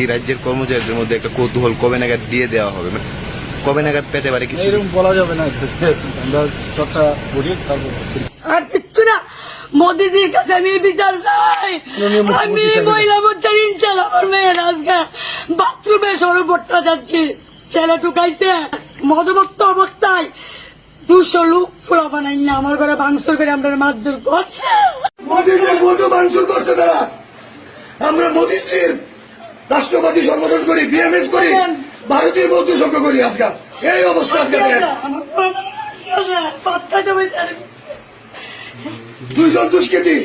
এই রাজ্যের কর্মচারীদের মধ্যে একটা কৌতূহল কবে নাগাদ দিয়ে দেওয়া হবে? মানে কবে নাগাদ পেতে পারে কি এরকম বলা যাবে না আমরা চর্চা করি আর কিচ্ছু না। মোদিজির কাছে আমি বিচার চাই। আমি মহিলা মোর্চার ইনচাল আমার মেয়ের আজকে বাথরুমে সর্বটা যাচ্ছি। ছেলে ঢুকাইছে মদমুক্ত অবস্থায়। দুশো লোক ফুলা বানাই না আমার ঘরে ভাঙচুর করে আমরা মারধর করছে। মোদীজির ভোটও ভাঙচুর করছে তারা। আমরা মোদীজির রাষ্ট্রবাদী সংগঠন করি বিএমএস করি ভারতীয় বৌদ্ধ সংঘ করি আজকাল। এই অবস্থা আজকে পাত্তা দেবে দুইজন দুষ্কৃতী।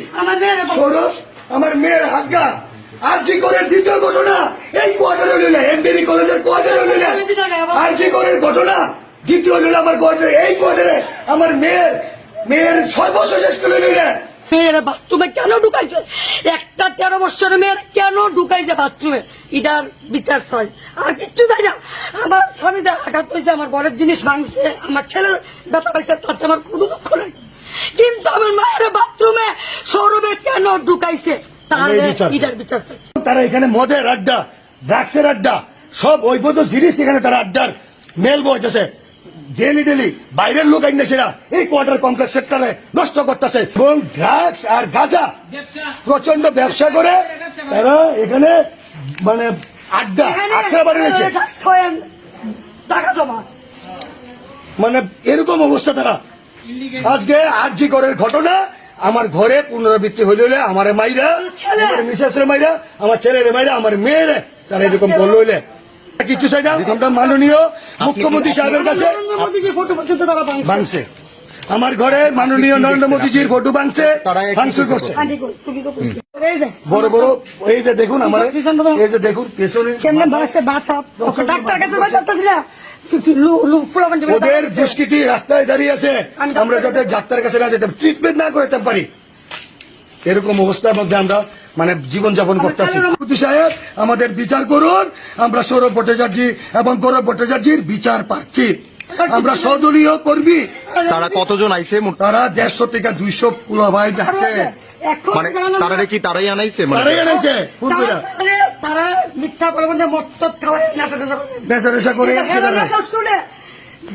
সৌরভ আমার মেয়ের হাজগা। আর জি করের দ্বিতীয় ঘটনা এই কোয়ার্টারে লইলে এমবিবি কলেজের কোয়ার্টারে লইলে আর জি করের ঘটনা দ্বিতীয় হইলে আমার কোয়ার্টারে এই কোয়ার্টারে আমার মেয়ের মেয়ের করে লইলে মেয়ের বাথরুমে কেন ঢুকাইছে? একটা তেরো বছরের মেয়ের কেন ঢুকাইছে বাথরুমে? এটার বিচার চাই। আর কিচ্ছু চাই না। আমার স্বামীদের আঘাত হয়েছে আমার বড়ের জিনিস ভাঙছে আমার ছেলে ব্যথা পাইছে তাতে আমার কোনো দুঃখ নেই। কিন্তু আমার মায়ের বাথরুমে সৌরভে কেন ঢুকাইছে? তাহলে এই বিচার চাই। এটার বিচার চাই তারা এখানে মদের আড্ডা ড্রাগসের আড্ডা সব ঐবদ্ধ জিনিস এখানে তারা আড্ডার মেল বইতেছে। ডেলি ডেলি বাইরের লোক আইনে সেরা এই কোয়ার্টার কমপ্লেক্স সেক্টরে নষ্ট করতেছে। এবং ড্রাগস আর গাঁজা প্রচণ্ড ব্যবসা করে তারা এখানে মানে আড্ডা আড্ডা বাড়িয়েছে টাকা জমা। মানে এরকম অবস্থা তারা। আজকে আরজি করের ঘটনা আমার ঘরে পুনরাবৃত্তি হইলে আমার মাইরা। আমার মিসেসের মাইরা আমার ছেলের মাইরা আমার মেয়ের তারা এরকম করল হইলে। কিছু চাই না? আমরা মাননীয় মুখ্যমন্ত্রী সাহেবের কাছে ভাঙছে। আমার ঘরে মাননীয় নরেন্দ্র মোদীজির ফটো ভাঙছে ভাঙচুর করছে। আন্টি কই, তুমি তো করছ। এই যে, বড় বড় এই যে দেখুন আমার এই যে দেখুন পেছনে ওদের দুষ্কৃতি রাস্তায় দাঁড়িয়ে আছে। আমরা যাতে ডাক্তারের কাছে না যেতে ট্রিটমেন্ট না করতে পারি। এরকম অবস্থার মধ্যে আমরা মানে জীবন যাপন করতেছি। মোদী সাহেব আমাদের বিচার করুন। আমরা সৌরভ ভট্টাচার্য এবং গৌরব ভট্টাচার্যের বিচার প্রার্থী। আমরা সদলীয় কর্মী। তারা কতজন আইছে? মোট- তারা দেড়শো থেকে দুইশো পুলো ভাই আছে। মানে তারা কি তারাই আনাইছে? মানে তারাই এনেছে পূর্বীরা তারা- মিথ্যা করে মদ খাওয়ায় নেশা করে।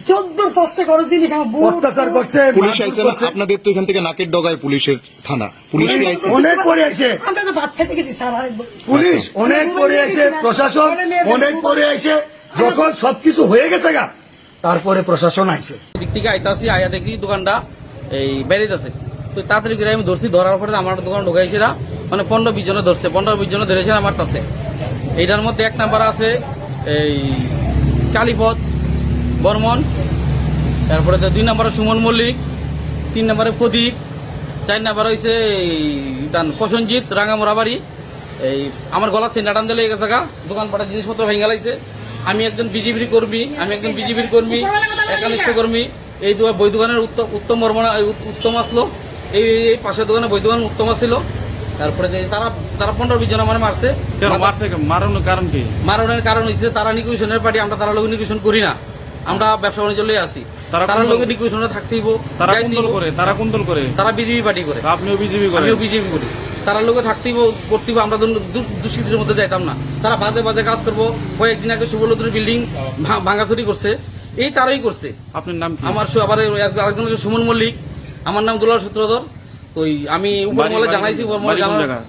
চোদ্দোর ফস্তে করো জিনিস আমার অত্যাচার করছে পুলিশ আইছে না আপনাদের তো এখান থেকে নাকের ডগায় পুলিশের থানা। পুলিশ কি আইছে। অনেক পরে আছে আমরা তো ভাত খেতে গেছি স্যার আরেকবার পুলিশ অনেক পরে আছে প্রশাসন অনেক পরে আছে যখন সবকিছু হয়ে গেছে গা তারপরে প্রশাসন আইছে। দিক থেকে আইতাছি আয়া দেখি দোকানটা এই বেরিয়েছে তো তাড়াতাড়ি করে আমি ধরছি ধরার পরে আমার দোকান ঢুকাইছি না। মানে পনেরো বিশ জনে ধরছে পনেরো বিশ জনে ধরেছে আমার কাছে। এইটার মধ্যে এক নাম্বার আছে এই কালীপদ বর্মন তারপরে তো দুই নম্বরে সুমন মল্লিক তিন নম্বরে প্রদীপ চার নাম্বার হয়েছে প্রসঞ্জিৎ রাঙামোড়া বাড়ি এই আমার গলা সেন্টাটান দিলে গেছে গা দোকানপাটের জিনিসপত্র ভেঙে লাইছে। আমি একজন বিজেপির কর্মী আমি একজন বিজেপির কর্মী একানিষ্ঠ কর্মী। এই বই দোকানের উত্তম উত্তম বর্মনা উত্তম আসলো। এই এই পাশের দোকানে বই দোকান উত্তম আসছিল তারপরে যে তারা তারা পনেরো বিশ জন আমার মারছে। মারছে? মারানোর কারণ কি? মারণের কারণ হচ্ছে তারা নিকুশনের পার্টি আমরা তারা লোক নিকুশন করি না। আমরা ব্যবসা বাণিজ্য লয়ে আসি তারা তারা কোন লোকে দল? নিকুশনে থাকতেইব তারা যাইতেইব। কোন দল করে? তারা কোন দল করে? তারা বিজেপি পার্টি করে। আপনিও বিজেপি করেন আমিও বিজেপি করি। তারা লোকে থাকতেইব করতেইব আমরা দুষ্কৃতির মধ্যে যাইতাম না। তারা বাজে বাজে কাজ করব। কয়েকদিন আগে সুবলতুর বিল্ডিং ভাঙাচুরি করছে। এই তারাই করছে। আপনার নাম আমার আবার আরেকজন সুমন মল্লিক। আমার নাম দুলাল সূত্রধর। ওই আমি উপর মহলে জানাইছি উপর মহলে?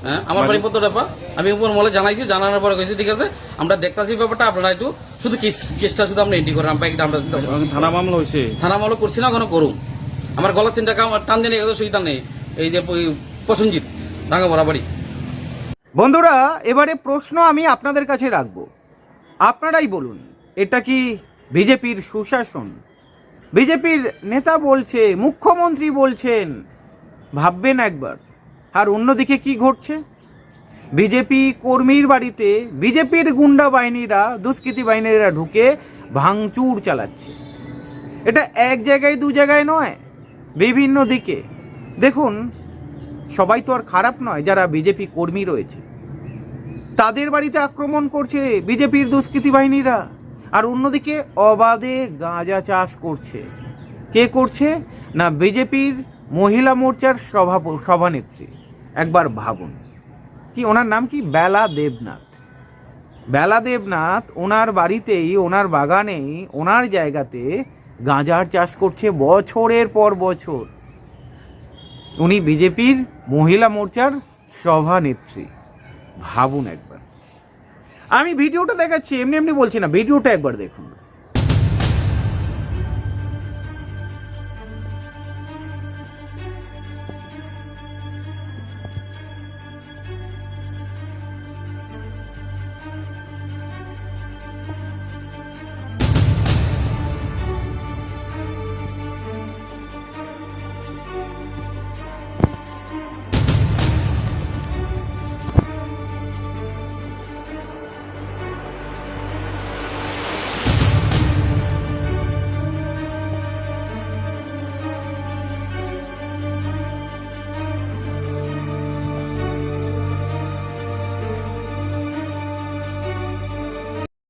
হ্যাঁ আমার বাড়ি- বাড়ি পত্র ডাপা আমি উপর মহলে জানাইছি জানানোর পরে কইছি ঠিক আছে আমরা দেখতাছি ব্যাপারটা আপনারা একটু শুধু কেস কেসটা শুধু আমরা এন্ট্রি করেন আমরা আমরা থানা মামলা হয়েছে থানা মামলা করছি না কোনো করুন আমার গলা চিন্তা টান দিয়ে গেছে এই যে প্রসঞ্জিৎ বরাবরই বন্ধুরা এবারে প্রশ্ন আমি আপনাদের কাছে রাখব। আপনারাই বলুন এটা কি বিজেপির সুশাসন? বিজেপির নেতা বলছে মুখ্যমন্ত্রী বলছেন ভাববেন একবার। আর অন্যদিকে কি ঘটছে? বিজেপি কর্মীর বাড়িতে বিজেপির গুন্ডা বাহিনীরা, দুষ্কৃতী বাহিনীরা ঢুকে ভাঙচুর চালাচ্ছে। এটা এক জায়গায় দু জায়গায় নয়, বিভিন্ন দিকে। দেখুন, সবাই তো আর খারাপ নয় যারা বিজেপি কর্মী রয়েছে। তাদের বাড়িতে আক্রমণ করছে বিজেপির দুষ্কৃতী বাহিনীরা। আর অন্যদিকে অবাধে গাঁজা চাষ করছে। কে করছে? না বিজেপির মহিলা মোর্চার সভা সভানেত্রী। একবার ভাবুন, কি ওনার নাম কি? বেলা দেবনাথ। বেলা দেবনাথ ওনার বাড়িতেই, ওনার বাগানেই, ওনার জায়গাতে গাঁজার চাষ করছে বছরের পর বছর। উনি বিজেপির মহিলা মোর্চার সভানেত্রী। ভাবুন একবার। আমি ভিডিওটা দেখাচ্ছি, এমনি এমনি বলছি না, ভিডিওটা একবার দেখুন।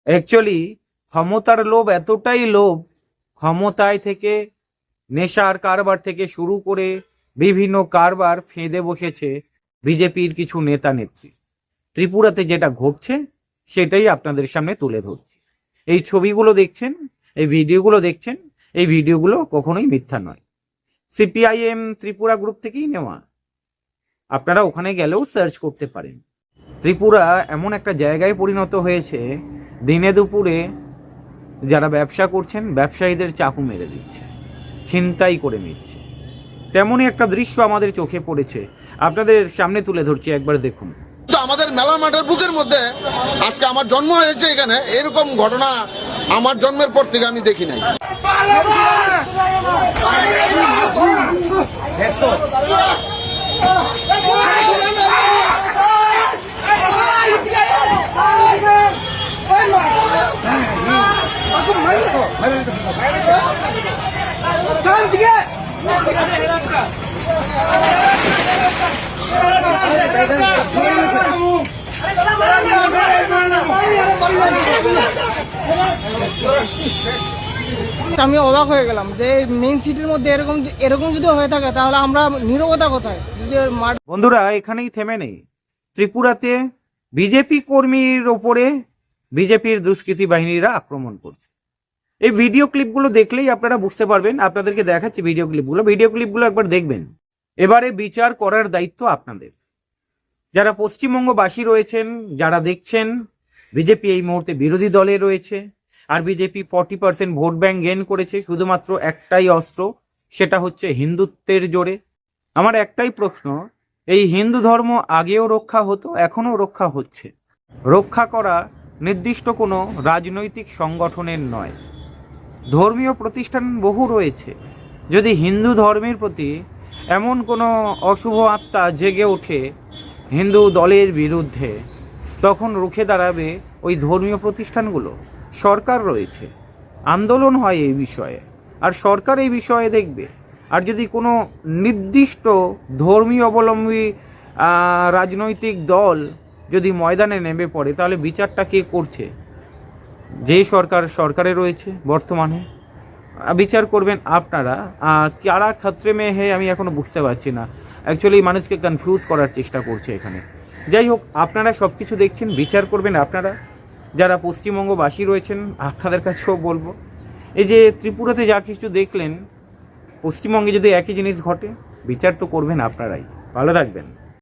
অ্যাকচুয়ালি ক্ষমতার লোভ এতটাই লোভ, ক্ষমতায় থেকে, নেশার কারবার থেকে শুরু করে বিভিন্ন কারবার ফেঁদে বসেছে বিজেপির কিছু নেতা নেত্রী। ত্রিপুরাতে যেটা ঘটছে, সেটাই আপনাদের সামনে তুলে ধরছি। এই ছবিগুলো দেখছেন, এই ভিডিওগুলো দেখছেন, এই ভিডিওগুলো কখনোই মিথ্যা নয়। সিপিআইএম ত্রিপুরা গ্রুপ থেকেই নেওয়া। আপনারা ওখানে গেলেও সার্চ করতে পারেন। ত্রিপুরা এমন একটা জায়গায় পরিণত হয়েছে দিনে দুপুরে যারা ব্যবসা করছেন ব্যবসায়ীদের চাকু মেরে দিচ্ছে ছিনতাই করে নিচ্ছে। তেমনই একটা দৃশ্য আমাদের চোখে পড়েছে। আপনাদের সামনে তুলে ধরছি একবার দেখুন। তো আমাদের মেলা মাঠের বুকের মধ্যে আজকে আমার জন্ম হয়েছে এখানে এরকম ঘটনা আমার জন্মের পর থেকে আমি দেখি নাই। আমি অবাক হয়ে গেলাম যে মেইন সিটির মধ্যে এরকম এরকম যদি হয়ে থাকে, তাহলে আমরা নীরবতা কোথায়? বন্ধুরা, এখানেই থেমে নেই। ত্রিপুরাতে বিজেপি কর্মীর ওপরে বিজেপির দুষ্কৃতী বাহিনীরা আক্রমণ করছে। এই ভিডিও ক্লিপগুলো দেখলেই আপনারা বুঝতে পারবেন, আপনাদেরকে দেখাচ্ছি ভিডিও ক্লিপগুলো। ভিডিও ক্লিপগুলো একবার দেখবেন। এবারে বিচার করার দায়িত্ব আপনাদের। যারা পশ্চিমবঙ্গবাসী রয়েছেন, যারা দেখছেন বিজেপি এই মুহূর্তে বিরোধী দলে রয়েছে। আর BJP forty percent vote bank gain করেছে, শুধুমাত্র একটাই অস্ত্র, সেটা হচ্ছে হিন্দুত্বের জোরে। আমার একটাই প্রশ্ন, এই হিন্দু ধর্ম আগেও রক্ষা হতো, এখনও রক্ষা হচ্ছে। রক্ষা করা নির্দিষ্ট কোনো রাজনৈতিক সংগঠনের নয়। ধর্মীয় প্রতিষ্ঠান বহু রয়েছে। যদি হিন্দু ধর্মের প্রতি এমন কোনো অশুভ আত্মা জেগে ওঠে হিন্দু দলের বিরুদ্ধে, তখন রুখে দাঁড়াবে ওই ধর্মীয় প্রতিষ্ঠানগুলো। সরকার রয়েছে। আন্দোলন হয় এই বিষয়ে। আর সরকার এই বিষয়ে দেখবে। আর যদি কোনো নির্দিষ্ট ধর্মীয় অবলম্বী রাজনৈতিক দল যদি ময়দানে নেমে পড়ে, তাহলে বিচারটা কে করছে? যে সরকার সরকারে রয়েছে বর্তমানে। বিচার করবেন আপনারা। কারা ক্ষেত্রে মেয়ে হে আমি এখনও বুঝতে পারছি না। অ্যাকচুয়ালি মানুষকে কনফিউজ করার চেষ্টা করছে এখানে। যাই হোক, আপনারা সব কিছু দেখছেন, বিচার করবেন আপনারা। যারা পশ্চিমবঙ্গবাসী রয়েছেন আপনাদের কাছেও বলব। এই যে ত্রিপুরাতে যা কিছু দেখলেন, পশ্চিমবঙ্গে যদি একই জিনিস ঘটে, বিচার তো করবেন আপনারাই। ভালো থাকবেন।